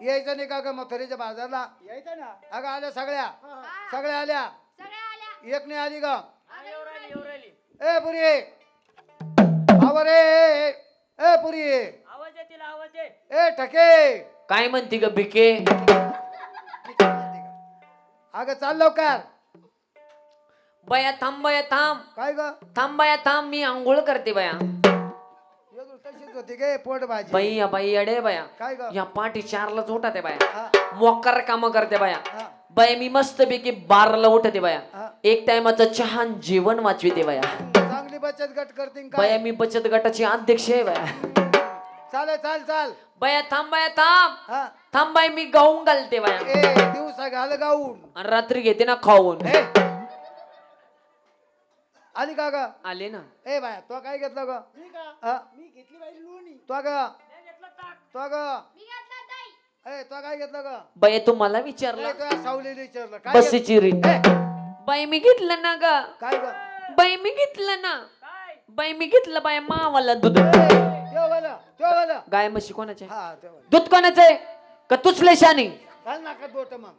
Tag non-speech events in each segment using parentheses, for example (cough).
यायचं नाही का ग मथुरेच्या बाजारला? यायचं ना. अगं आल्या सगळ्या. हा. सगळ्या आल्या. एक नाही आली ग. येऊ राहिली येऊ राहिली. ए पुरी. आवर ए पुरी. आवाज आहे तिला आवाज आहे ए ठके. काय म्हणती ग भिके? अगं चाल लवकर. बया थांब बया थांब. काय ग? थांब बया थांब मी आंघोळ करते बया. तशीच होती गे पोट भाजी बाई या बाई अडे बया. काय ग? या पाठी चारला उठते बाया. हा, मोकार काम करते बाया. हा, बाया मी मस्त पैकी बारला उठते बाया. हा. एक टायमाचं छान जेवण वाचविते बाया. चांगली बचत गट करतील बाया काय मी बचत गटाची अध्यक्ष आहे बाया. चाल चाल चाल. बाया थांब बाया थांब. हा. थांब बाई मी गाऊन घालते बाया. ए दिवसा घाल गाऊन. आणि रात्री घेते ना खाऊन. ए आली का ग? आले ना. ए बाया तो काय घेतलं ग? मी का? हा? मी घेतली बाई लोणी. तो ग? तो ग? मी घातला ताई. ए तो काय घेतलं ग? बाया तू मला विचारला? तुझ्या सावलीला विचारलं. काय घेतलं? बसीची रीत ए, बाई मी घेतलं ना ग? काय ग? बाई मी घेतलं ना? काय? बाई मी घेतलं बाया मावाला दूध. वाला, वाला. गाय म्हशी कोणाचे हा दूध कोणाचं आहे? का तुचले शानी घाल नाका बोट मग.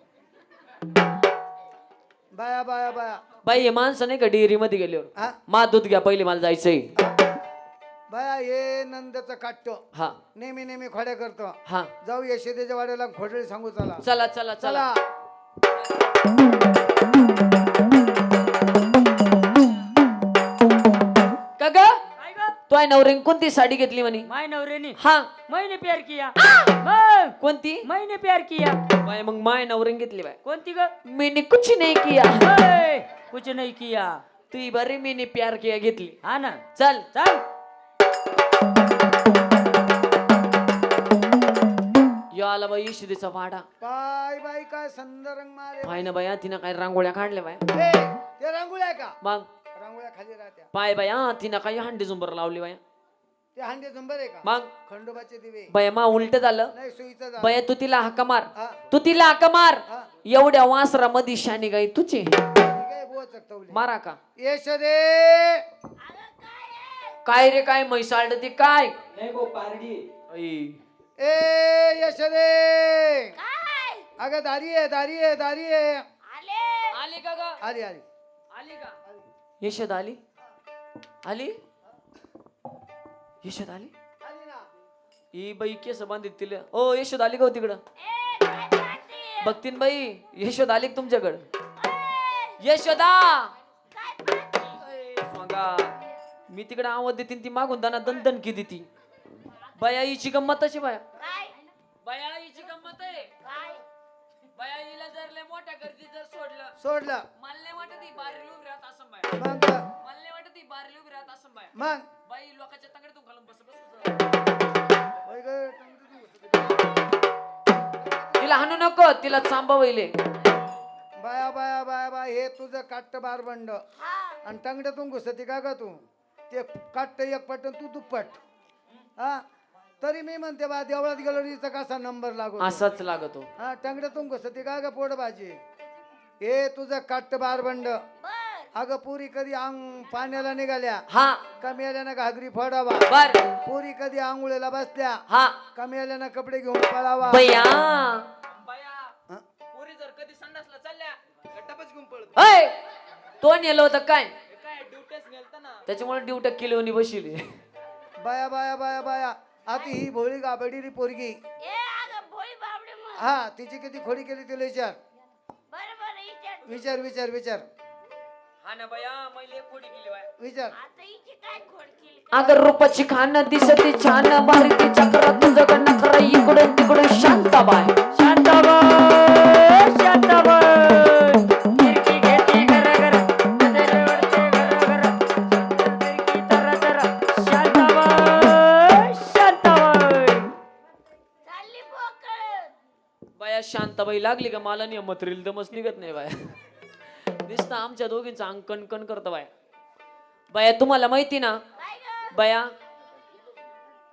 बाया बाया बाया. बाई हे माणसं नाही का डेअरी मध्ये गेल्यावर? हा? मा दूध घ्या पहिले मला जायचंय. बाया हे नंदचं काटतो हा. नेहमी नेहमी खोड्या करतो. हा. जाऊ यशोदेच्या वाड्याला खोडळी सांगू चला. चला चला चला. चला. काय आहे नवरीन कोणती साडी घेतली म्हणे? माय नवरेनी? हा. मैंने प्यार किया. मग? कोणती? मैंने प्यार किया. बाय मग माय नवरीन घेतली बाय. कोणती ग? मीने कुछ नाही किया. ओय, कुछ नहीं किया. तू बरी मीने प्यार किया घेतली. हा ना. चल. चल. यो आला बाई शिदीचा वाडा. बाय बाय काय सुंदर रंग मारे? पाय ना बाया तिनं काय रांगोळ्या काढल्या बाय. ए, ते रांगोळ्या आहे का? मग? रांगोळ्या खाली राहत्या. पाय बाया तिनं काय हंडी झुंबर लावली बाया. ते हांडे जंबर आहे का? मग? खंडोबाचे दिवे. बाया मा उलट झालं. नाही झालं. बाया तू तिला हाका मार. हा. तू तिला हाका मार. हा. एवढ्या वासरामध्ये शानी गाई तुझी. मारा का? यशोदे! काय रे काय म्हैसाळ ती काय? ऐ. ए यशोदे! काय अगं दारी आहे दारी आहे दारी आहे. आले. आली का ग? आली आली. आली का? यशोद आली आली यशोद आली ही बाई केस बांधित तिला. ओ यशोद आली का हो तिकडं. बघतीन बाई यशोद आली तुमच्याकडं. यशोदा. मी तिकडे आवाज देतीन ती मागून दाना दणदण की देती बाया हिची गंमत अशी बाया. हिची गंमत आहे. काय? बाया हिला जर मोठ्या गर्दी जर सोडलं. सोडलं. मला नाही वाटत मग? मला नाही वाटत बारली उभी राहत असं बाया मग? बाई लोकांच्या तंगडीतून घालून बस बस होय गं. तिला हाणू नको तिला चांबा वहिले बाया बाया बाया बाया हे तुझं काट्ट बार बंड हा आणि टंगड्यातून घुसती का ग तू? ते काट्ट एक पट आणि तू दुप्पट. हा? तरी मी म्हणते बा देवळात गेलो तिचा कसा नंबर लागतो? असाच लागतो. हा टंगड्यातून घुसती का ग पोट भाजी हे तुझं काट्ट बार बंड बर. अगं पुरी कधी अंग पाण्याला निघाल्या? हा. कमी आल्यानं घागरी फोडावा. बर. पुरी कधी आंघोळीला बसल्या? हा. कमी आल्यानं कपडे घेऊन पळावा. बया. हा? पुरी जर कधी संडासला चालल्या घेऊन पळत. तो नेलं होतं काय? काय ड्युटीच नेलता ना? त्याच्यामुळे ड्युट्या किलोनी बसली. बाया बाया बाया बाया. आता ही भोळी गाबडीरी पोरगी. ए अगं भोळी बाबडे मग. हा तिची किती खोडी केली तिला विचार. बरं बरं विचार विचार विचार विचार. ना बया मैले खोडी केली बाया. विचार. आता हिची काय खोड केली? अगर रूपाची खान दिसती छान भारी ती चक्र तुझं नखर इकडून तिकडून शांताबाय खिडकी तर तर शांताबाई शांताबाई चालली बोकळ बाया शांताबाई लागली का? मला नाही मत रील दमच निघत नाही बाया. नुसतं आमच्या दोघींचं अंग कणकण करतं बाया. बाया तुम्हाला माहिती ना? बाया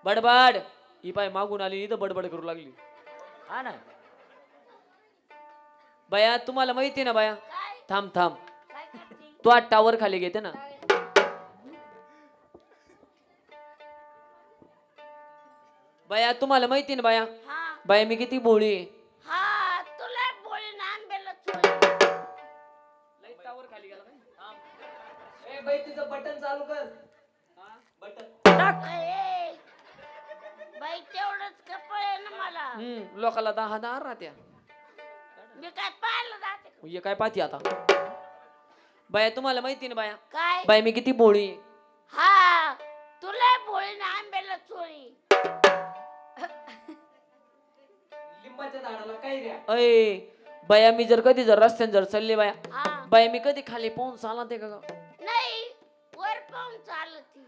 बडबड. ही पाय मागून आली इथं बडबड करू लागली. हा ना. बाया तुम्हाला माहिती ना बाया? थांब थांब. तू आज टावर खाली घेते ना. बाया तुम्हाला माहिती ना बाया? हा. बाय मी किती बोळी आहे. बटन चालू कर. बटन. टाक. ए, बाई तेवढंच कपळ आहे ना मला. हम्म लोकाला दहा दहा राहत्या. मी काय पाहिलं जाते काय पाहती आता? बाया तुम्हाला माहिती ना बाया? काय? बाय मी किती बोळी आहे. हा तुला बोली ना आंब्याला चोरी अय बाया मी जर कधी जर रस्त्याने जर चालले बाया हा. बाया मी कधी खाली पाहून चाला ते का ग? चालती.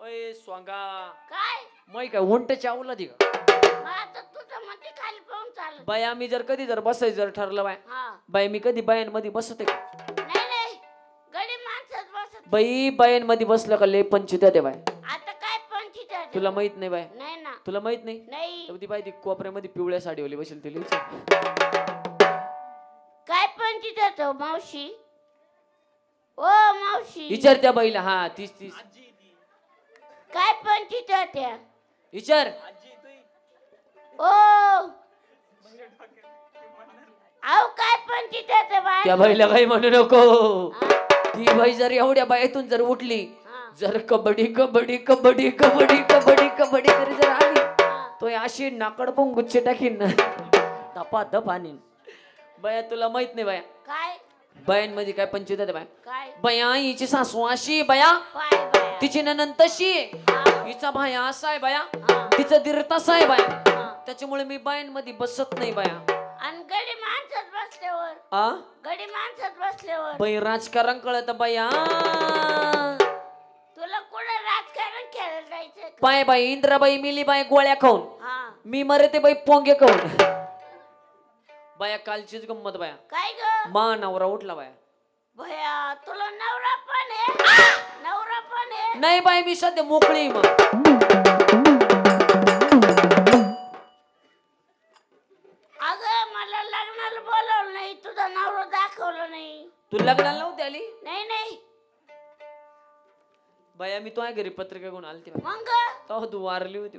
अय स्वांगा. काय? मै काय उंट चावला ती का? मग आता तुझं म्हणते खाली पाहून चालत. बाया मी जर कधी जर बसायचं जर ठरलं बाय हा. बाई मी कधी बायांमध्ये बसते का? नाही नाही. गडी माणसात बसत बाई बायांमध्ये बसलं का लय पंचित्या ते बाय आता काय पंचित आहे? तुला माहीत नाही बाय नाही ना. तुला माहीत नाही? नाही. तर ती बाई ती कोपऱ्यामध्ये पिवळ्या साडीवाली बसेल तिला विचार. येतो मावशी. ओ मावशी. विचार त्या बाईला हा तीस तीस. काय पंचित होत्या विचार. ओ. अहो काय पंचित येते बाय त्या बाईला काही म्हणू नको. ती बाई जर एवढ्या बाईतून जर उठली जर कबड्डी कबड्डी कबड्डी कबड्डी कबड्डी कबड्डी तरी जर आली तो अशी नाकड पण गुच्छे टाकीन. ना धपा धप आणीन. बाया तुला माहीत नाही बाया. काय? बायांमध्ये काय पंचित आहे बाया? काय? बया हिची सासू अशी बया. पाय बाया. तिची ननंद तशी. हिचा भाया असा आहे बाया. हा, तिचं दीर तसा आहे बाया. हा. त्याच्यामुळे मी बायांमध्ये बसत नाही बाया. आणि गडी माणसात बसल्यावर? आ? गडी माणसात बसल्यावर? बाई राजकारण कळत बाया. तुला कुठं राजकारण खेळायला जायचं का? बाय बाई इंद्राबाई मिली बाई गोळ्या खाऊन. हा. मी मरते बाई पोंगे खाऊन. बाया कालचीच गंमत बाया. काय ग? मा नवरा उठला बाया. भया तुला नवरा पण आहे. नवरा पण आहे. नाही बाई मी सध्या मोकळी मग. अगं मला लग्नाला बोलवलं नाही. तुझा नवरा दाखवलं नाही. तू लग्नाला नव्हती आली? नाही नाही. बाया मी तो आहे घरी पत्रिका घेऊन आलती बाया. मग? तेव्हा तू वारली होती. ए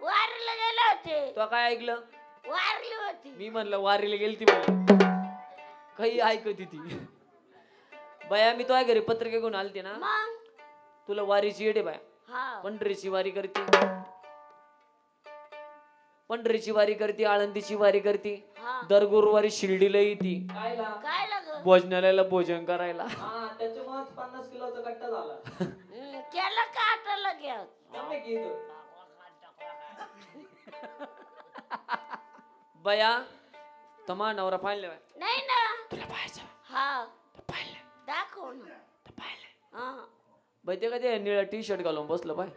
वारीला गेले होते. तो काय ऐकलं? वारली मी म्हणलं वारीला गेली ती म्हणलं. काही ऐकत ती बाया मी तो आहे घरी पत्रिका घेऊन आलती ना. मग? तुला वारीची येडे बाया. हा. पंढरीची वारी करते. पंढरीची वारी करते आळंदीची वारी करते. हा. दर गुरुवारी शिर्डीला येते. काय लाग भोजनालयाला भोजन करायला. पन्नास किलोचा कट्टा झाला. त्याला का आटलं घ्या? बया तमा नवरा पाहिलं बाय नाही ना. तुला पाहायचं हा. पाहिलं. दाखव ना. तर पाहिलं. हा. बाई ते कधी निळा टी शर्ट घालून बसलं बाय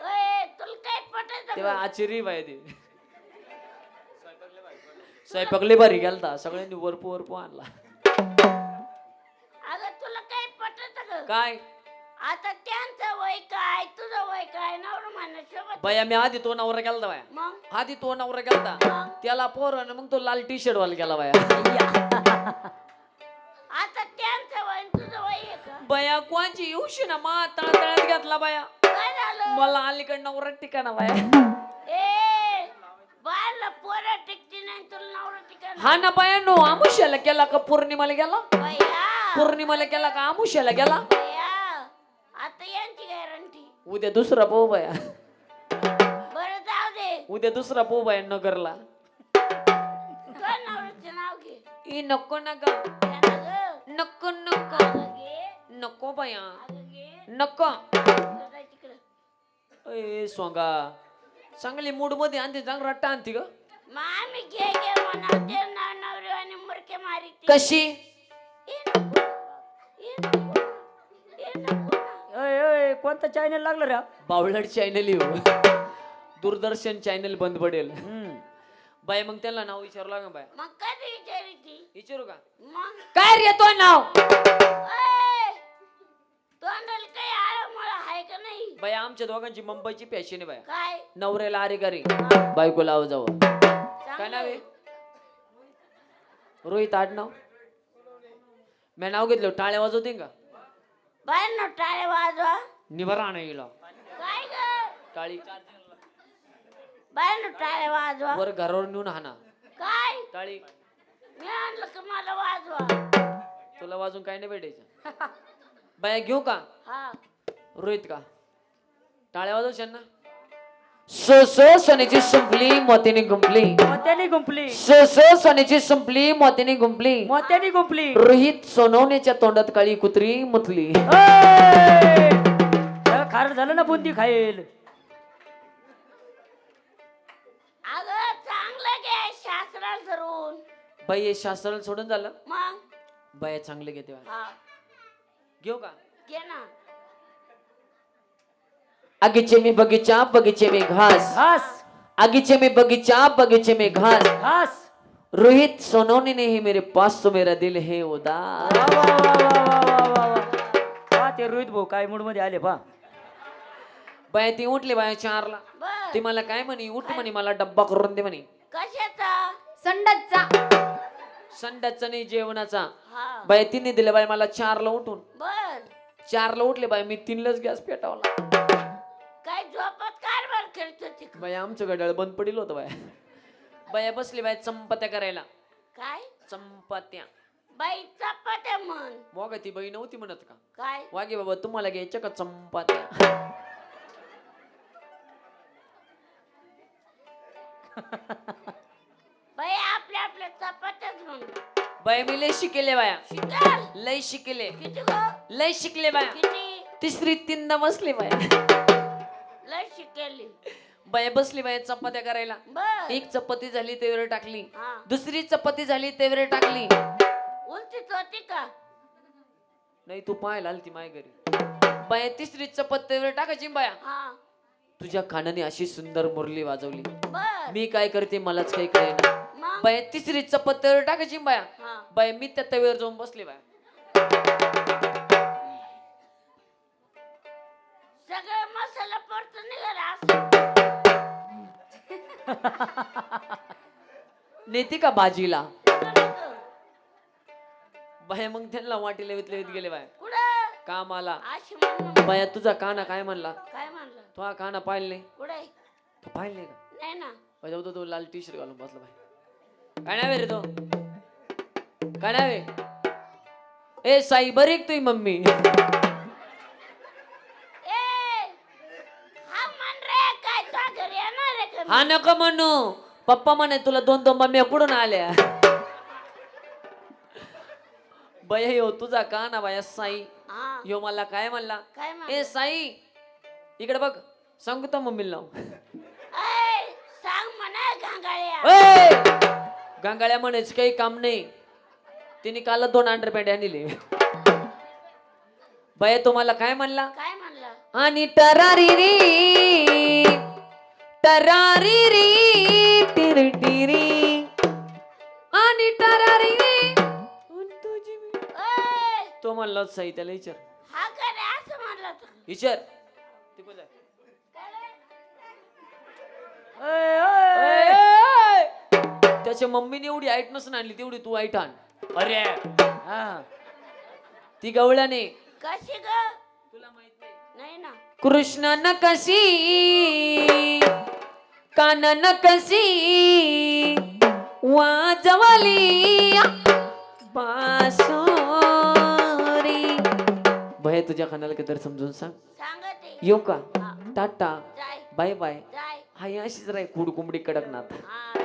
ओय तुला काय पटायचं तेव्हा आश्चर्य बाय ते. स्वयंपाकले भारी गेलता. सगळ्यांनी वरपू वरपू आणला. अगं तुला काय ग? काय? आता त्यांचं वय काय? तुझं वय काय? नवरा म्हणा सोबत बाया मी आधी तो नवरा गेलता बाया. मग? आधी तो नवरा गेलता. त्याला पोर मग तो लाल टी शर्ट वाला गेला बाया. आता त्यांचं वय आणि तुझं वय आहे का? बाया कोणची येऊशी ना? मा तळतळ्यात घेतला बाया. काय झालं? मला अलीकडे नवरा ठिकाणा बाया. ए बाळला पोरं टिकती नाही तुला नवरा टिकणार हा ना बाया नो आमुष्याला गेला का? पौर्णिमाला गेला? बया. पौर्णिमाला गेला का? आमुष्याला गेला? उद्या दुसरा पाहू बाया बरं जाऊ दे. उद्या दुसरा पाहू बाया नगरला. तुझ्या नवऱ्याचं नाव घे. ई नको नका ग. नको नको. अगं घे. नको बाया. अगं घे. नको. तुला जाय तिकडं. ए सोंगा. चांगली मूडमध्ये आणते चांगला रट्टा आणते ग. मग आम्ही घे घे म्हणा. ते नाव नवरे आणि मुरके मारी कशी? कोणता चॅनल लागलं रे? बावळट चॅनल येऊ दूरदर्शन चॅनल बंद पडेल. हम्म. बाय मग त्याला नाव विचारू लागा बाय मग कधी विचारी का? मग? काय रे तो नाव? ए, तोंडाला काही आळमळ आहे का नाही? बाय आमच्या दोघांची मुंबईची पॅशन आहे बाय काय? नवऱ्याला अरे गारी हा, बायको लाव जावं. काय नाव आहे. रोहित आडनाव मी नाव घेतलं टाळ्या वाजवते का? बाहेर टाळे वाजवा. काय ग? टाळी. बाहेर टाळे वाजवा. वर घरावर नेऊन हाना. काय? टाळी. मी आणलं का मला वाजवा? तुला वाजून काय नाही भेटायचं. बाया घेऊ का? हा. रोहित का? टाळ्या वाजवशाल ना? स स सोन्याची संपली मोत्याने गुंपली मोत्याने गुंपली स स सोन्याची संपली मोत्याने गुंपली मोत्याने गुंपली रोहित सोनवण्याच्या तोंडात काळी कुत्री मुतली. ओय! खारट झालं ना बुंदी खाईल. अगं चांगलं घे शास्त्राला धरून. बाई हे शास्त्र सोडून झालं? मग? बाया चांगले घेते. हा. घेऊ का? घे ना. आगीचे मी बगीचा बगीचे में घास. घास. आगीचे में बगीचा बगीचे में घास. घास. रोहित सोनवने ने ही मेरे पास तो मेरा दिल है उदास. वा, वा, वा, वा, वा, वा, वा, वा. पहा ते रोहित भाऊ काय मूडमध्ये आले पा बाया ती उठली बाया चारला. बर. ती मला काय म्हणे? उठ म्हणे मला डब्बा करून दे म्हणे. कशाचा? संडासचा. संध्याचा नाही जेवणाचा. हा. बाय तिने दिलं बाय मला चारला उठून. बर. चारला उठले बाय मी तीनलाच गॅस पेटावला. काय झोपत कारभार करत का? बाय आमचं गडाळ बंद पडलं होतं बाय बाया बसली बाय चंपात्या करायला. काय? चंपात्या. बाई चपात्या म्हण. मग ती बाई नव्हती म्हणत का? काय? वागे बाबा तुम्हाला घ्यायच्या का चंपात्या? बाई आपल्या आपल्या चपात्याच म्हण बाय मी लय शिकेले बाया. लय शिकेले. किती गो? लय शिकले बाया. किती? तिसरी तीनदा बसली बाया. लय शिकेली. बाया बसली बाया चपात्या करायला. बर एक चपाती झाली तेवढे टाकली. हा. दुसरी चपाती झाली तेवढे टाकली. उलटीच होती का? नाही तू पाहायला आलती माय घरी. बाया तिसरी चपाती तेवढे टाकायची बाया. हा. तुझ्या कानाने अशी सुंदर मुरली वाजवली. बर. मी काय करते मलाच काही कळेना. मग? बाया तिसरी चपात तेवढे टाकायची बाया हा. बाया मी त्या तव्यावर जाऊन बसले बाया. सगळं मसाला पडतो निघाला असं (laughs) नेते का भाजीला? नको. बाया मग त्यांना वाटीला वितले वित गेले बाया. कुठं? कामाला. अशी म्हणून. बाया तुझा काना काय म्हणला? काय म्हणलं तो हा काना पाहिलं नाही. कुठे तू पाहिलं नाही का? नाही ना. बाई जाऊ दे, तो लाल टी शर्ट घालून बसला बाय काय नाव रे तो? काय नाव ए साई बरी आहे का तुझी मम्मी? ए हा म्हण रे काय तुझ्या घरी येणार आहे का मी? हा नको म्हणू. पप्पा म्हणे तुला दोन दोन मम्मी कुठून आल्या? बया यो तुझा का ना बाया साई. हा. यो मला काय म्हणला? काय ए साई इकडे बघ सांगतो मम्मीला नाव. सांग म्हणा गांगाळ्या. म्हणायचं काही काम नाही. तिने काल दोन अंडरपॅन्ट आणले. बया तुम्हाला काय म्हणला? काय म्हणलं? आणि टरारी री टरारी री टिरी टिरी आणि टरारी री तुझी मी- तो म्हणला साई त्याला विचार हा का रे असं म्हणलं तू विचार ते! त्याच्या मम्मीने एवढी आईट नसून आणली तेवढी तू आईट आण. अरे! हा. ती गवळ्याने. कशी ग? तुला माहीत नाही ना. कृष्ण न कशी कान न कशी वाजवली बासुरी. भय तुझ्या कानाला काहीतरी समजून सांग. सांगते येऊ का? हा. टाटा. Bye bye. हाय अशीच राय कुड कुंबडी कडकनाथ. हा.